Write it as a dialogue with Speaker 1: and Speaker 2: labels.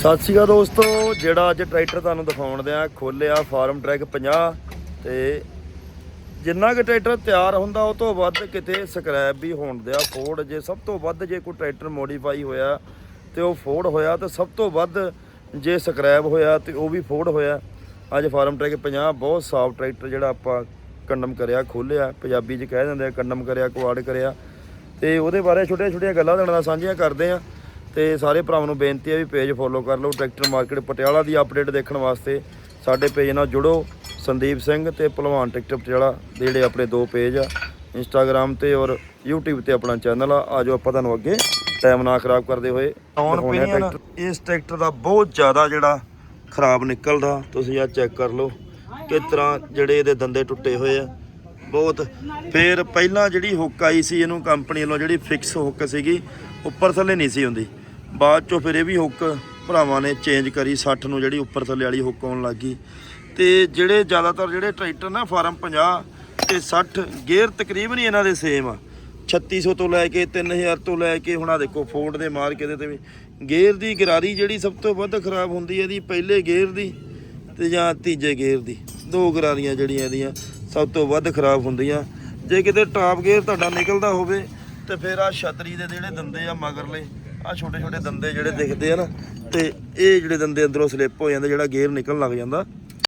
Speaker 1: ਸਤਿ ਸ਼੍ਰੀ ਅਕਾਲ ਦੋਸਤੋ, ਜਿਹੜਾ ਅੱਜ ਟਰੈਕਟਰ ਤੁਹਾਨੂੰ ਦਿਖਾਉਣ ਦਿਆਂ, ਖੋਲਿਆ ਫਾਰਮ ਟਰੈਕ 50 ਤੇ ਜਿੰਨਾ ਕਿ ਟਰੈਕਟਰ ਤਿਆਰ ਹੁੰਦਾ, ਉਹ ਤੋਂ ਵੱਧ ਕਿਤੇ ਸਕ੍ਰੈਪ ਵੀ ਹੋਣ ਦਿਆ। ਫੋੜ ਜੇ ਸਭ ਤੋਂ ਵੱਧ ਜੇ ਕੋਈ ਟਰੈਕਟਰ ਮੋਡੀਫਾਈ ਹੋਇਆ, ਤੇ ਉਹ ਫੋੜ ਹੋਇਆ, ਤੇ ਸਭ ਤੋਂ ਵੱਧ ਜੇ ਸਕ੍ਰੈਪ ਹੋਇਆ, ਤੇ ਉਹ ਵੀ ਫੋੜ ਹੋਇਆ। ਅੱਜ ਫਾਰਮ ਟਰੈਕ 50 ਬਹੁਤ ਸਾਫ਼ ਟਰੈਕਟਰ ਜਿਹੜਾ ਆਪਾਂ ਕੰਡਮ ਕਰਿਆ, ਖੋਲਿਆ। ਪੰਜਾਬੀ 'ਚ ਕਹਿ ਦਿੰਦੇ ਆ, ਕੰਡਮ ਕਰਿਆ, ਕੁਆੜ ਕਰਿਆ। ਤੇ ਉਹਦੇ ਬਾਰੇ ਛੋਟੀਆਂ ਛੋਟੀਆਂ ਗੱਲਾਂ ਤੁਹਾਡੇ ਨਾਲ ਸਾਂਝੀਆਂ ਕਰਦੇ ਆ। ਤੇ ਸਾਰੇ ਭਰਾਵਾਂ ਨੂੰ ਬੇਨਤੀ ਹੈ ਵੀ ਪੇਜ ਫੋਲੋ ਕਰ ਲਓ ਟਰੈਕਟਰ ਮਾਰਕੀਟ ਪਟਿਆਲਾ ਦੀ ਅਪਡੇਟ ਦੇਖਣ ਵਾਸਤੇ ਸਾਡੇ ਪੇਜ ਨਾਲ ਜੁੜੋ ਸੰਦੀਪ ਸਿੰਘ ਤੇ ਭਲਵਾਨ ਟਰੈਕਟਰ ਪਟਿਆਲਾ ਦੇ ਜਿਹੜੇ ਆਪਣੇ ਦੋ ਪੇਜ ਆ ਇੰਸਟਾਗ੍ਰam ਤੇ ਔਰ YouTube ਤੇ ਆਪਣਾ ਚੈਨਲ ਆ। ਆਜੋ ਆਪਾਂ ਤੁਹਾਨੂੰ ਅੱਗੇ ਟਾਈਮ ਨਾ ਖਰਾਬ ਕਰਦੇ ਹੋਏ ਆ ਟਰੈਕਟਰ। ਇਸ ਟਰੈਕਟਰ ਦਾ ਬਹੁਤ ਜ਼ਿਆਦਾ ਜਿਹੜਾ ਖਰਾਬ ਨਿਕਲਦਾ ਤੁਸੀਂ ਆ ਚੈੱਕ ਕਰ ਲਓ ਕਿਸ ਤਰ੍ਹਾਂ ਜਿਹੜੇ ਇਹਦੇ ਦੰਦੇ ਟੁੱਟੇ ਹੋਏ ਆ। ਬਹੁਤ ਫਿਰ ਪਹਿਲਾਂ ਜਿਹੜੀ ਹੁੱਕ ਆਈ ਸੀ ਇਹਨੂੰ ਕੰਪਨੀ ਵੱਲੋਂ ਜਿਹੜੀ ਫਿਕਸ ਹੁੱਕ ਸੀਗੀ ਉੱਪਰ ਥੱਲੇ ਨਹੀਂ ਸੀ ਹੁੰਦੀ। ਬਾਅਦ ਚੋਂ ਫਿਰ ਇਹ ਵੀ ਹੁੱਕ ਭਰਾਵਾਂ ਨੇ ਚੇਂਜ ਕਰੀ 60 ਨੂੰ ਜਿਹੜੀ ਉੱਪਰ ਥੱਲੇ ਵਾਲੀ ਹੁੱਕ ਆਉਣ ਲੱਗੀ ਤੇ ਜਿਹੜੇ ਜ਼ਿਆਦਾਤਰ ਜਿਹੜੇ ਟਰੈਕਟਰ ਨਾ ਫਾਰਮ 50 ਤੇ 60 ਗੇਅਰ ਤਕਰੀਬਨ ਹੀ ਇਹਨਾਂ ਦੇ ਸੇਮ ਆ। 3600 ਤੋਂ ਲੈ ਕੇ 3000 ਤੋਂ ਲੈ ਕੇ ਹੁਣ ਆ ਦੇਖੋ ਫੋਰਡ ਦੇ ਮਾਰਕੇ ਦੇ ਤੇ ਵੀ। ਗੇਅਰ ਦੀ ਗਰਾਰੀ ਜਿਹੜੀ ਸਭ ਤੋਂ ਵੱਧ ਖਰਾਬ ਹੁੰਦੀ ਹੈ ਇਹਦੀ, ਪਹਿਲੇ ਗੇਅਰ ਦੀ ਤੇ ਜਾਂ ਤੀਜੇ ਗੇਅਰ ਦੀ। ਦੋ ਗਰਾਰੀਆਂ ਜਿਹੜੀਆਂ ਇਹਦੀਆਂ ਸਭ ਤੋਂ ਵੱਧ ਖਰਾਬ ਹੁੰਦੀਆਂ। ਜੇ ਕਿਤੇ ਟਾਪ ਗੇਅਰ ਤੁਹਾਡਾ ਨਿਕਲਦਾ ਹੋਵੇ ਤੇ ਫਿਰ ਆ ਛਤਰੀ ਦੇ ਜਿਹੜੇ ਦੰਦੇ ਆ ਮਗਰਲੇ ਆ ਛੋਟੇ ਛੋਟੇ ਦੰਦੇ ਜਿਹੜੇ ਦਿਖਦੇ ਆ ਨਾ, ਤੇ ਇਹ ਜਿਹੜੇ ਦੰਦੇ ਅੰਦਰੋਂ ਸਲਿੱਪ ਹੋ ਜਾਂਦੇ, ਜਿਹੜਾ ਗੇਅਰ ਨਿਕਲਣ ਲੱਗ ਜਾਂਦਾ